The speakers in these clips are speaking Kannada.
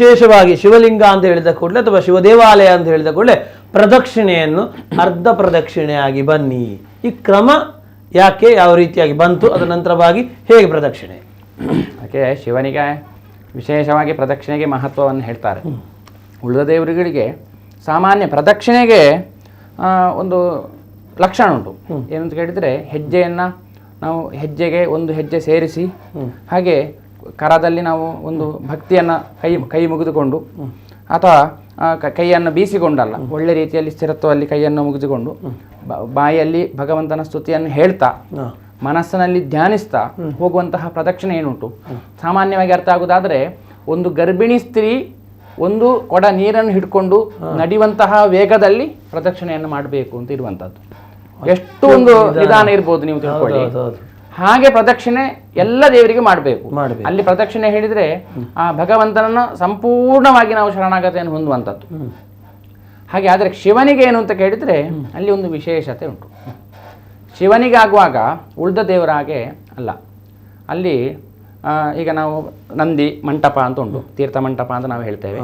ವಿಶೇಷವಾಗಿ ಶಿವಲಿಂಗ ಅಂತ ಹೇಳಿದ ಕೂಡಲೇ ಅಥವಾ ಶಿವದೇವಾಲಯ ಅಂತ ಹೇಳಿದ ಕೂಡಲೇ ಪ್ರದಕ್ಷಿಣೆಯನ್ನು ಅರ್ಧ ಪ್ರದಕ್ಷಿಣೆಯಾಗಿ ಬನ್ನಿ. ಈ ಕ್ರಮ ಯಾಕೆ ಯಾವ ರೀತಿಯಾಗಿ ಬಂತು? ಅದರ ನಂತರವಾಗಿ ಹೇಗೆ ಪ್ರದಕ್ಷಿಣೆ? ಯಾಕೆ ಶಿವನಿಗೆ ವಿಶೇಷವಾಗಿ ಪ್ರದಕ್ಷಿಣೆಗೆ ಮಹತ್ವವನ್ನು ಹೇಳ್ತಾರೆ. ಉಳಿದ ದೇವರುಗಳಿಗೆ ಸಾಮಾನ್ಯ ಪ್ರದಕ್ಷಿಣೆಗೆ ಒಂದು ಲಕ್ಷಣ ಉಂಟು. ಏನಂತ ಕೇಳಿದರೆ ಹೆಜ್ಜೆಯನ್ನು ನಾವು ಹೆಜ್ಜೆಗೆ ಒಂದು ಹೆಜ್ಜೆ ಸೇರಿಸಿ ಹಾಗೆ ಕರದಲ್ಲಿ ನಾವು ಒಂದು ಭಕ್ತಿಯನ್ನು ಕೈ ಕೈ ಮುಗಿದುಕೊಂಡು ಅಥವಾ ಕೈಯನ್ನು ಬೀಸಿಕೊಂಡಲ್ಲ. ಒಳ್ಳೆ ರೀತಿಯಲ್ಲಿ ಸ್ಥಿರತ್ವದಲ್ಲಿ ಕೈಯನ್ನು ಮುಗಿದುಕೊಂಡು ಬಾಯಲ್ಲಿ ಭಗವಂತನ ಸ್ತುತಿಯನ್ನು ಹೇಳ್ತಾ ಮನಸ್ಸಿನಲ್ಲಿ ಧ್ಯಾನಿಸ್ತಾ ಹೋಗುವಂತಹ ಪ್ರದಕ್ಷಿಣೆ ಏನುಂಟು? ಸಾಮಾನ್ಯವಾಗಿ ಅರ್ಥ ಆಗುವುದಾದರೆ ಒಂದು ಗರ್ಭಿಣಿ ಸ್ತ್ರೀ ಒಂದು ಕೊಡ ನೀರನ್ನು ಹಿಡ್ಕೊಂಡು ನಡೆಯುವಂತಹ ವೇಗದಲ್ಲಿ ಪ್ರದಕ್ಷಿಣೆಯನ್ನು ಮಾಡಬೇಕು ಅಂತ ಇರುವಂತದ್ದು. ಎಷ್ಟು ಒಂದು ವಿಧಾನ ಇರ್ಬೋದು ನೀವು ತಿಳ್ಕೊಳ್ಳಿ. ಹಾಗೆ ಪ್ರದಕ್ಷಿಣೆ ಎಲ್ಲ ದೇವರಿಗೆ ಮಾಡಬೇಕು. ಮಾಡ್ಬೇಕು. ಅಲ್ಲಿ ಪ್ರದಕ್ಷಿಣೆ ಹೇಳಿದ್ರೆ ಆ ಭಗವಂತನನ್ನು ಸಂಪೂರ್ಣವಾಗಿ ನಾವು ಶರಣಾಗತೆಯನ್ನು ಹೊಂದುವಂಥದ್ದು. ಹಾಗೆ ಆದರೆ ಶಿವನಿಗೆ ಏನು ಅಂತ ಕೇಳಿದರೆ ಅಲ್ಲಿ ಒಂದು ವಿಶೇಷತೆ ಉಂಟು. ಶಿವನಿಗಾಗುವಾಗ ಉಳಿದ ದೇವರ ಹಾಗೆ ಅಲ್ಲ ಅಲ್ಲಿ ಈಗ ನಾವು ನಂದಿ ಮಂಟಪ ಅಂತ ಉಂಟು. ತೀರ್ಥ ಮಂಟಪ ಅಂತ ನಾವು ಹೇಳ್ತೇವೆ.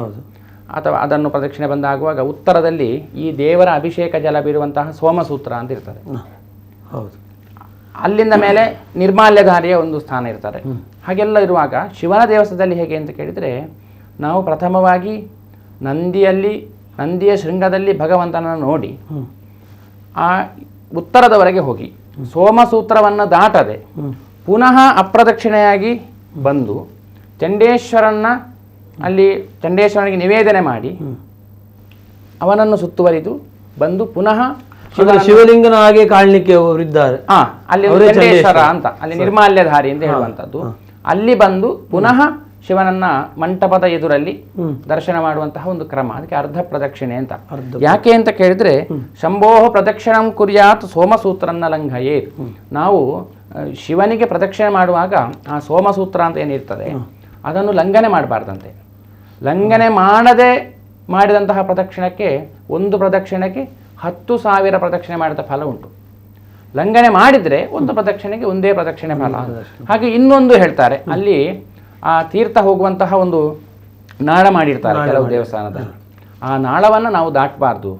ಅಥವಾ ಅದನ್ನು ಪ್ರದಕ್ಷಿಣೆ ಬಂದಾಗುವಾಗ ಉತ್ತರದಲ್ಲಿ ಈ ದೇವರ ಅಭಿಷೇಕ ಜಲ ಬೀರುವಂತಹ ಸೋಮಸೂತ್ರ ಅಂತ ಇರ್ತದೆ. ಹೌದು. ಅಲ್ಲಿಂದ ಮೇಲೆ ನಿರ್ಮಾಲ್ಯಧಾರಿಯ ಒಂದು ಸ್ಥಾನ ಇರ್ತಾರೆ. ಹಾಗೆಲ್ಲ ಇರುವಾಗ ಶಿವನ ದೇವಸ್ಥಾನದಲ್ಲಿ ಹೇಗೆ ಅಂತ ಕೇಳಿದರೆ ನಾವು ಪ್ರಥಮವಾಗಿ ನಂದಿಯಲ್ಲಿ ನಂದಿಯ ಶೃಂಗದಲ್ಲಿ ಭಗವಂತನನ್ನು ನೋಡಿ ಆ ಉತ್ತರದವರೆಗೆ ಹೋಗಿ. ಸೋಮಸೂತ್ರವನ್ನು ದಾಟದೆ ಪುನಃ ಅಪ್ರದಕ್ಷಿಣೆಯಾಗಿ ಬಂದು ಚಂಡೇಶ್ವರನ್ನ ಅಲ್ಲಿ ಚಂಡೇಶ್ವರನಿಗೆ ನಿವೇದನೆ ಮಾಡಿ ಅವನನ್ನು ಸುತ್ತುವರಿದು ಬಂದು ಪುನಃ ಶಿವಲಿಂಗನ ಹಾಗೆ ಕಾಣಲಿಕ್ಕೆ ಅವರಿದ್ದಾರೆ ಅಲ್ಲಿ ಚಂಡೇಶ್ವರ. ಅಂತ ಅಲ್ಲಿ ನಿರ್ಮಾಲ್ಯಧಾರಿ ಅಂತ ಹೇಳುವಂತದ್ದು ಅಲ್ಲಿ ಬಂದು ಪುನಃ ಶಿವನನ್ನ ಮಂಟಪದ ಎದುರಲ್ಲಿ ದರ್ಶನ ಮಾಡುವಂತಹ ಒಂದು ಕ್ರಮ ಅದಕ್ಕೆ ಅರ್ಧ ಪ್ರದಕ್ಷಿಣೆ ಅಂತ. ಯಾಕೆ ಅಂತ ಕೇಳಿದ್ರೆ ಶಂಭೋಹ ಪ್ರದಕ್ಷಿಣಂ ಕುರಿಯಾತ್ ಸೋಮಸೂತ್ರನ್ನ ಲಂಘಯೇ. ನಾವು ಶಿವನಿಗೆ ಪ್ರದಕ್ಷಿಣೆ ಮಾಡುವಾಗ ಆ ಸೋಮಸೂತ್ರ ಅಂತ ಏನಿರ್ತದೆ ಅದನ್ನು ಲಂಘನೆ ಮಾಡಬಾರ್ದಂತೆ. ಲಂಘನೆ ಮಾಡದೆ ಮಾಡಿದಂತಹ ಪ್ರದಕ್ಷಿಣಕ್ಕೆ ಒಂದು ಪ್ರದಕ್ಷಿಣಕ್ಕೆ ಹತ್ತು ಸಾವಿರ ಪ್ರದಕ್ಷಿಣೆ ಮಾಡಿದ ಫಲ ಉಂಟು. ಲಂಘನೆ ಮಾಡಿದ್ರೆ ಒಂದು ಪ್ರದಕ್ಷಿಣೆಗೆ ಒಂದೇ ಪ್ರದಕ್ಷಿಣೆ ಫಲ ಹಾಗೆ ಇನ್ನೊಂದು ಹೇಳ್ತಾರೆ ಅಲ್ಲಿ ಆ ತೀರ್ಥ ಹೋಗುವಂತಹ ಒಂದು ನಾಳ ಮಾಡಿರ್ತಾರೆ ಕೆಲವು ದೇವಸ್ಥಾನದಲ್ಲಿ. ಆ ನಾಳವನ್ನು ನಾವು ದಾಟಬಾರ್ದು.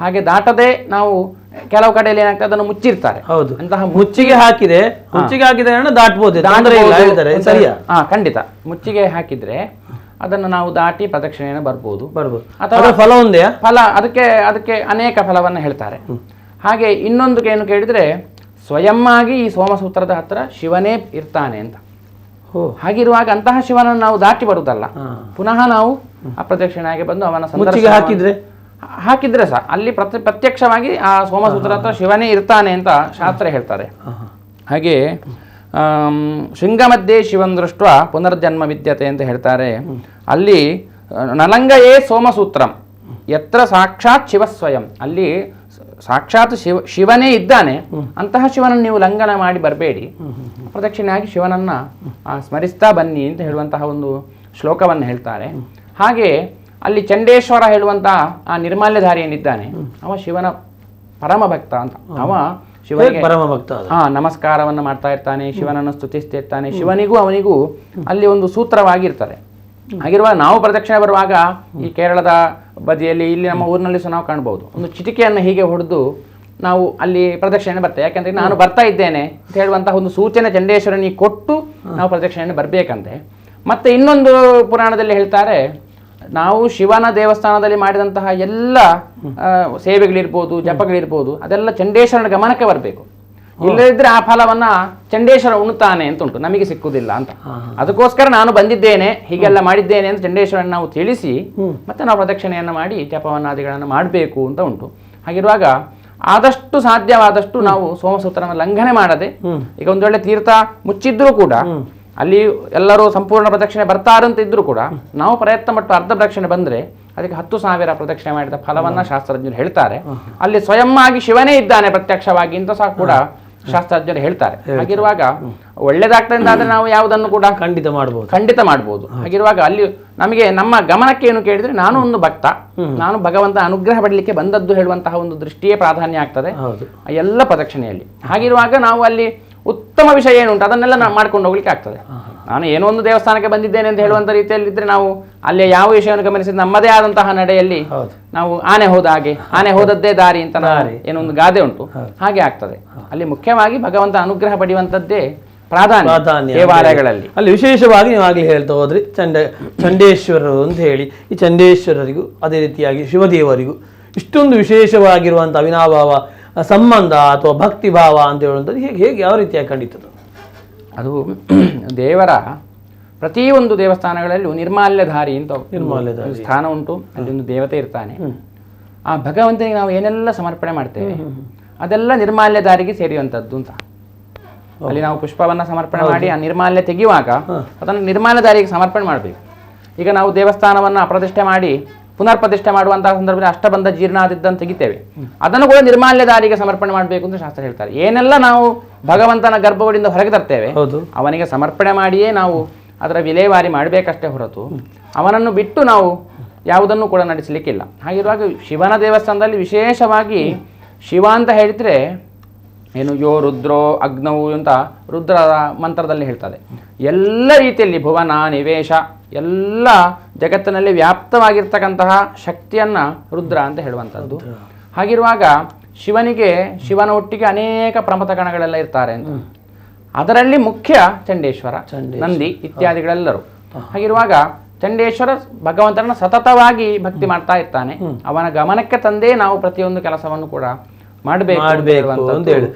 ಹಾಗೆ ದಾಟದೆ ನಾವು ಕೆಲವು ಕಡೆಯಲ್ಲಿ ಏನಾಗ್ತದೆ ಅದನ್ನು ಮುಚ್ಚಿರ್ತಾರೆ. ಹೌದು. ಅಂತಹ ಮುಚ್ಚಿಗೆ ಹಾಕಿದೆ ಮುಚ್ಚಿಗೆ ಹಾಕಿದ್ರೆ ದಾಟಬಹುದು ಹೇಳ್ತಾರೆ. ಸರಿಯಾ? ಹಾ ಖಂಡಿತ. ಮುಚ್ಚಿಗೆ ಹಾಕಿದ್ರೆ ಅದನ್ನು ನಾವು ದಾಟಿ ಪ್ರದಕ್ಷಿಣೆಯನ್ನು ಬರ್ಬೋದು. ಬರ್ಬೋದು. ಅಥವಾ- ಫಲ ಒಂದೇ ಫಲ ಅದಕ್ಕೆ ಅದಕ್ಕೆ ಅನೇಕ ಫಲವನ್ನು ಹೇಳ್ತಾರೆ. ಹಾಗೆ ಇನ್ನೊಂದು ಏನು ಕೇಳಿದರೆ ಸ್ವಯಂ ಆಗಿ ಈ ಸೋಮಸೂತ್ರದ ಹತ್ರ ಶಿವನೇ ಇರ್ತಾನೆ ಅಂತ. ಓ ಹಾಗಿರುವಾಗ ಅಂತಹ ಶಿವನನ್ನು ನಾವು ದಾಟಿ ಬರುವುದಲ್ಲ. ಪುನಃ ನಾವು ಅಪ್ರದಕ್ಷಿಣೆಯಾಗಿ ಬಂದು ಅವನ ಸಂದರ್ಶನ ಹಾಕಿದ್ರೆ? ಹಾಕಿದ್ರೆ ಸಹ ಅಲ್ಲಿ ಪ್ರತ್ಯ ಪ್ರತ್ಯಕ್ಷವಾಗಿ ಆ ಸೋಮಸೂತ್ರ ಹತ್ರ ಶಿವನೇ ಇರ್ತಾನೆ ಅಂತ ಶಾಸ್ತ್ರ ಹೇಳ್ತಾರೆ. ಹಾಗೆ ಆಮ್, ಶೃಂಗಮಧ್ಯೆ ಶಿವನ್ ದೃಷ್ಟ ಪುನರ್ಜನ್ಮ ವಿದ್ಯತೆ ಅಂತ ಹೇಳ್ತಾರೆ. ಅಲ್ಲಿ ನಲಂಗಯೇ ಸೋಮಸೂತ್ರಂ ಎತ್ರ ಸಾಕ್ಷಾತ್ ಶಿವ ಸ್ವಯಂ. ಅಲ್ಲಿ ಸಾಕ್ಷಾತ್ ಶಿವ ಶಿವನೇ ಇದ್ದಾನೆ. ಅಂತಹ ಶಿವನನ್ನು ನೀವು ಲಂಘನ ಮಾಡಿ ಬರಬೇಡಿ. ಪ್ರದಕ್ಷಿಣೆಯಾಗಿ ಶಿವನನ್ನ ಸ್ಮರಿಸ್ತಾ ಬನ್ನಿ ಅಂತ ಹೇಳುವಂತಹ ಒಂದು ಶ್ಲೋಕವನ್ನು ಹೇಳ್ತಾರೆ. ಹಾಗೆ ಅಲ್ಲಿ ಚಂಡೇಶ್ವರ ಹೇಳುವಂತಹ ಆ ನಿರ್ಮಾಲ್ಯಧಾರಿ ಏನಿದ್ದಾನೆ ಅವ ಶಿವನ ಪರಮ ಭಕ್ತ ಅಂತ. ಅವ ಶಿವನಿಗೆ ಪರಮ ಭಕ್ತ? ಹಾ ನಮಸ್ಕಾರವನ್ನು ಮಾಡ್ತಾ ಇರ್ತಾನೆ ಶಿವನನ್ನು ಸ್ತುತಿಸ್ತಾ ಇರ್ತಾನೆ ಶಿವನಿಗೂ ಅವನಿಗೂ ಅಲ್ಲಿ ಒಂದು ಸೂತ್ರವಾಗಿರ್ತಾರೆ. ಹಾಗಿರುವ ನಾವು ಪ್ರದಕ್ಷಿಣೆ ಬರುವಾಗ ಈ ಕೇರಳದ ಬದಿಯಲ್ಲಿ ಇಲ್ಲಿ ನಮ್ಮ ಊರಿನಲ್ಲಿ ಸಹ ನಾವು ಕಾಣ್ಬೋದು. ಒಂದು ಚಿಟಿಕೆಯನ್ನು ಹೀಗೆ ಹೊಡೆದು ನಾವು ಅಲ್ಲಿ ಪ್ರದಕ್ಷಿಣೆ ಬರ್ತೇವೆ ಯಾಕಂದ್ರೆ ನಾನು ಬರ್ತಾ ಇದ್ದೇನೆ ಅಂತ ಹೇಳುವಂತಹ ಒಂದು ಸೂಚನೆ ಚಂಡೇಶ್ವರನಿಗೆ ಕೊಟ್ಟು ನಾವು ಪ್ರದಕ್ಷಿಣೆ ಬರಬೇಕಂತೆ. ಮತ್ತೆ ಇನ್ನೊಂದು ಪುರಾಣದಲ್ಲಿ ಹೇಳ್ತಾರೆ ನಾವು ಶಿವನ ದೇವಸ್ಥಾನದಲ್ಲಿ ಮಾಡಿದಂತಹ ಎಲ್ಲ ಸೇವೆಗಳಿರ್ಬೋದು ಜಪಗಳಿರ್ಬೋದು ಅದೆಲ್ಲ ಚಂಡೇಶ್ವರನ ಗಮನಕ್ಕೆ ಬರಬೇಕು. ಇಲ್ಲದಿದ್ರೆ ಆ ಫಲವನ್ನ ಚಂಡೇಶ್ವರ ಉಣ್ತಾನೆ ಅಂತ ಉಂಟು. ನಮಗೆ ಸಿಕ್ಕುದಿಲ್ಲ ಅಂತ. ಅದಕ್ಕೋಸ್ಕರ ನಾನು ಬಂದಿದ್ದೇನೆ ಹೀಗೆಲ್ಲ ಮಾಡಿದ್ದೇನೆ ಅಂತ ಚಂಡೇಶ್ವರನ ನಾವು ತಿಳಿಸಿ ಮತ್ತೆ ನಾವು ಪ್ರದಕ್ಷಿಣೆಯನ್ನು ಮಾಡಿ ಜಪವನ್ನಾದಿಗಳನ್ನು ಮಾಡಬೇಕು ಅಂತ ಉಂಟು. ಹಾಗಿರುವಾಗ ಆದಷ್ಟು ಸಾಧ್ಯವಾದಷ್ಟು ನಾವು ಸೋಮಸೂತ್ರನ ಲಂಘನೆ ಮಾಡದೆ ಈಗ ಒಂದು ವೇಳೆ ತೀರ್ಥ ಮುಚ್ಚಿದ್ರೂ ಕೂಡ ಅಲ್ಲಿ ಎಲ್ಲರೂ ಸಂಪೂರ್ಣ ಪ್ರದಕ್ಷಿಣೆ ಬರ್ತಾರಂತ ಇದ್ರು ಕೂಡ ನಾವು ಪ್ರಯತ್ನ ಪಟ್ಟು ಅರ್ಧ ಪ್ರದಕ್ಷಿಣೆ ಬಂದ್ರೆ ಅದಕ್ಕೆ ಹತ್ತು ಸಾವಿರ ಪ್ರದಕ್ಷಿಣೆ ಮಾಡಿದ ಫಲವನ್ನ ಶಾಸ್ತ್ರಜ್ಞರು ಹೇಳ್ತಾರೆ. ಅಲ್ಲಿ ಸ್ವಯಂ ಆಗಿ ಶಿವನೇ ಇದ್ದಾನೆ ಪ್ರತ್ಯಕ್ಷವಾಗಿ ಅಂತ ಸಹ ಕೂಡ ಶಾಸ್ತ್ರಜ್ಞರು ಹೇಳ್ತಾರೆ. ಹಾಗಿರುವಾಗ ಒಳ್ಳೇದಾಗ್ತದೆ ಆದ್ರೆ ನಾವು ಯಾವುದನ್ನು ಕೂಡ ಖಂಡಿತ ಮಾಡಬಹುದು ಖಂಡಿತ ಮಾಡಬಹುದು ಹಾಗಿರುವಾಗ ಅಲ್ಲಿ ನಮಗೆ ನಮ್ಮ ಗಮನಕ್ಕೆ ಏನು ಕೇಳಿದ್ರೆ ನಾನು ಒಂದು ಭಕ್ತ ನಾನು ಭಗವಂತ ಅನುಗ್ರಹ ಪಡಲಿಕ್ಕೆ ಬಂದದ್ದು ಹೇಳುವಂತಹ ಒಂದು ದೃಷ್ಟಿಯೇ ಪ್ರಾಧಾನ್ಯ ಆಗ್ತದೆ. ಎಲ್ಲ ಪ್ರದಕ್ಷಿಣೆಯಲ್ಲಿ. ಹಾಗಿರುವಾಗ ನಾವು ಅಲ್ಲಿ ಉತ್ತಮ ವಿಷಯ ಏನುಂಟು ಅದನ್ನೆಲ್ಲ ನಾವು ಮಾಡ್ಕೊಂಡು ಹೋಗ್ಲಿಕ್ಕೆ ಆಗ್ತದೆ. ನಾನು ಏನೋ ಒಂದು ದೇವಸ್ಥಾನಕ್ಕೆ ಬಂದಿದ್ದೇನೆ ಅಂತ ಹೇಳುವಂತ ರೀತಿಯಲ್ಲಿ ಇದ್ರೆ ನಾವು ಅಲ್ಲಿ ಯಾವ ವಿಷಯವನ್ನು ಗಮನಿಸಿದ ನಮ್ಮದೇ ಆದಂತಹ ನಡೆಯಲ್ಲಿ ನಾವು ಆನೆ ಹೋದ ಹಾಗೆ ಆನೆ ಹೋದದ್ದೇ ದಾರಿ ಅಂತ ಏನೋ ಒಂದು ಗಾದೆ ಉಂಟು. ಹಾಗೆ ಆಗ್ತದೆ. ಅಲ್ಲಿ ಮುಖ್ಯವಾಗಿ ಭಗವಂತ ಅನುಗ್ರಹ ಪಡೆಯುವಂತದ್ದೇ ಪ್ರಾಧಾನ್ಯ. ದೇವಾಲಯಗಳಲ್ಲಿ. ಅಲ್ಲಿ ವಿಶೇಷವಾಗಿ ನೀವು ಆಗಲಿ ಹೇಳ್ತಾ ಹೋದ್ರಿ ಚಂಡ ಚಂಡೇಶ್ವರರು ಅಂತ ಹೇಳಿ ಈ ಚಂಡೇಶ್ವರರಿಗೂ ಅದೇ ರೀತಿಯಾಗಿ ಶಿವದೇವರಿಗೂ ಇಷ್ಟೊಂದು ವಿಶೇಷವಾಗಿರುವಂಥ ಅವಿನಾಭಾವ ಸಂಬಂಧ ಅಥವಾ ಭಕ್ತಿ ಭಾವ ಅಂತ ಹೇಳುವಂಥದ್ದು ಹೇಗೆ ಹೇಗೆ ಯಾವ ರೀತಿಯಾಗಿ ಕಂಡಿತದು ಅದು ದೇವರ ಪ್ರತಿಯೊಂದು ದೇವಸ್ಥಾನಗಳಲ್ಲೂ ನಿರ್ಮಾಲ್ಯಧಾರಿ ಅಂತ ನಿರ್ಮಾಲ್ಯಧಾರಿ. ಸ್ಥಾನ ಉಂಟು. ಅಲ್ಲಿ ಒಂದು ದೇವತೆ ಇರ್ತಾನೆ. ಆ ಭಗವಂತನಿಗೆ ನಾವು ಏನೆಲ್ಲ ಸಮರ್ಪಣೆ ಮಾಡ್ತೇವೆ? ಅದೆಲ್ಲ ನಿರ್ಮಾಲ್ಯಧಾರಿಗೆ ಸೇರಿಯುವಂಥದ್ದು ಅಂತ. ಅಲ್ಲಿ ನಾವು ಪುಷ್ಪವನ್ನು ಸಮರ್ಪಣೆ ಮಾಡಿ ಆ ನಿರ್ಮಾಲ್ಯ ತೆಗೆಯುವಾಗ ಅದನ್ನು ನಿರ್ಮಾಲ್ಯಧಾರಿಗೆ ಸಮರ್ಪಣೆ ಮಾಡಬೇಕು. ಈಗ ನಾವು ದೇವಸ್ಥಾನವನ್ನು ಅಪ್ರತಿಷ್ಠೆ ಮಾಡಿ ಪುನರ್ ಪ್ರತಿಷ್ಠೆ ಮಾಡುವಂತಹ ಸಂದರ್ಭದಲ್ಲಿ ಅಷ್ಟಬಂಧ ಜೀರ್ಣಾದಿದ್ದನ್ನು ತೆಗಿತೇವೆ. ಅದನ್ನು ಕೂಡ ನಿರ್ಮಾಲ್ಯಧಾರಿಗೆ ಸಮರ್ಪಣೆ ಮಾಡಬೇಕು ಅಂತ ಶಾಸ್ತ್ರ ಹೇಳ್ತಾರೆ. ಏನೆಲ್ಲ ನಾವು ಭಗವಂತನ ಗರ್ಭಗಳಿಂದ ಹೊರಗೆ ತರ್ತೇವೆ ಹೌದು. ಅವನಿಗೆ ಸಮರ್ಪಣೆ ಮಾಡಿಯೇ ನಾವು ಅದರ ವಿಲೇವಾರಿ ಮಾಡಬೇಕಷ್ಟೇ ಹೊರತು ಅವನನ್ನು ಬಿಟ್ಟು ನಾವು ಯಾವುದನ್ನು ಕೂಡ ನಡೆಸಲಿಕ್ಕಿಲ್ಲ. ಹಾಗಿರುವಾಗ ಶಿವನ ದೇವಸ್ಥಾನದಲ್ಲಿ ವಿಶೇಷವಾಗಿ ಶಿವ ಅಂತ ಹೇಳಿದ್ರೆ ಏನು ಯೋ ರುದ್ರೋ ಅಗ್ನವು ಅಂತ ರುದ್ರ ಮಂತ್ರದಲ್ಲಿ ಹೇಳ್ತದೆ. ಎಲ್ಲ ರೀತಿಯಲ್ಲಿ ಭುವನ ನಿವೇಶ ಎಲ್ಲ ಜಗತ್ತಿನಲ್ಲಿ ವ್ಯಾಪ್ತವಾಗಿರ್ತಕ್ಕಂತಹ ಶಕ್ತಿಯನ್ನ ರುದ್ರ ಅಂತ ಹೇಳುವಂಥದ್ದು. ಹಾಗಿರುವಾಗ ಶಿವನಿಗೆ ಶಿವನ ಒಟ್ಟಿಗೆ ಅನೇಕ ಪ್ರಮಥ ಗಣಗಳೆಲ್ಲ ಇರ್ತಾರೆ ಅಂತ. ಅದರಲ್ಲಿ ಮುಖ್ಯ ಚಂಡೇಶ್ವರ ನಂದಿ ಇತ್ಯಾದಿಗಳೆಲ್ಲರೂ. ಹಾಗಿರುವಾಗ ಚಂಡೇಶ್ವರ ಭಗವಂತನ ಸತತವಾಗಿ ಭಕ್ತಿ ಮಾಡ್ತಾ ಇರ್ತಾನೆ. ಅವನ ಗಮನಕ್ಕೆ ತಂದೇ ನಾವು ಪ್ರತಿಯೊಂದು ಕೆಲಸವನ್ನು ಕೂಡ ಮಾಡಬೇಕು ಮಾಡಬೇಕು ಅಂತ ಹೇಳಿ.